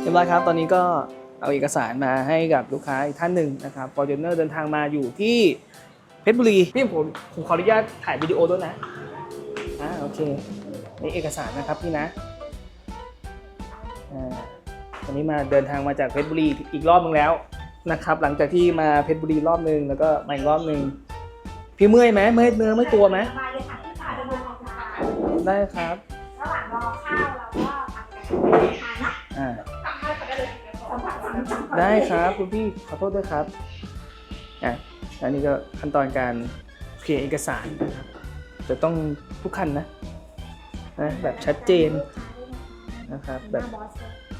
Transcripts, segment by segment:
เรียบร้อยครับ ตอนนี้ก็เอาเอกสารมาให้กับลูกค้าอีกท่านหนึ่งนะครับ f o r t u n e r เดินทางมาอยู่ที่เพชรบุรี พี่ผมผมขออนุญาตถ่ายวิดีโอด้วยนะ อ่าโอเค นี่เอกสารนะครับพี่นะ อ่าวันนี้มาเดินทางมาจากเพชรบุรีอีกรอบนึงแล้วนะครับ หลังจากที่มาเพชรบุรีรอบนึงแล้วก็มาอีกรอบนึง พี่เมื่อยไหมเมื่อยเนื้อไม่ตัวไหมสบายเลยค่ะที่ขาดมออกมาได้ครับ ได้ครับคุณพี่ขอโทษด้วยครับอะอันนี้ก็ขั้นตอนการเคลียร์เอกสารนะครับจะต้องทุกขั้นนะนะแบบชัดเจนนะครับแบบ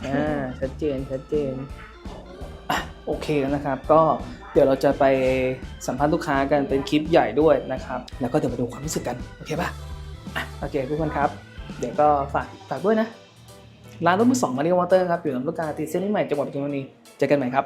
อ่าชัดเจนชัดเจนอะโอเคแล้วนะครับ ก็เดี๋ยวเราจะไปสัมภาษณ์ลูกค้ากันเป็นคลิปใหญ่ด้วยนะครับ แล้วก็เดี๋ยวมาดูความรู้สึกกัน โอเคป่ะอะโอเคทุกคนครับ เดี๋ยวก็ฝากฝากด้วยนะ ร้านรถมือสองมาริโอมอเตอร์ครับอยู่ลำลูกกาติดเส้นนี้ใหม่จังหวัดปทุมธานีเจอกันใหม่ครับ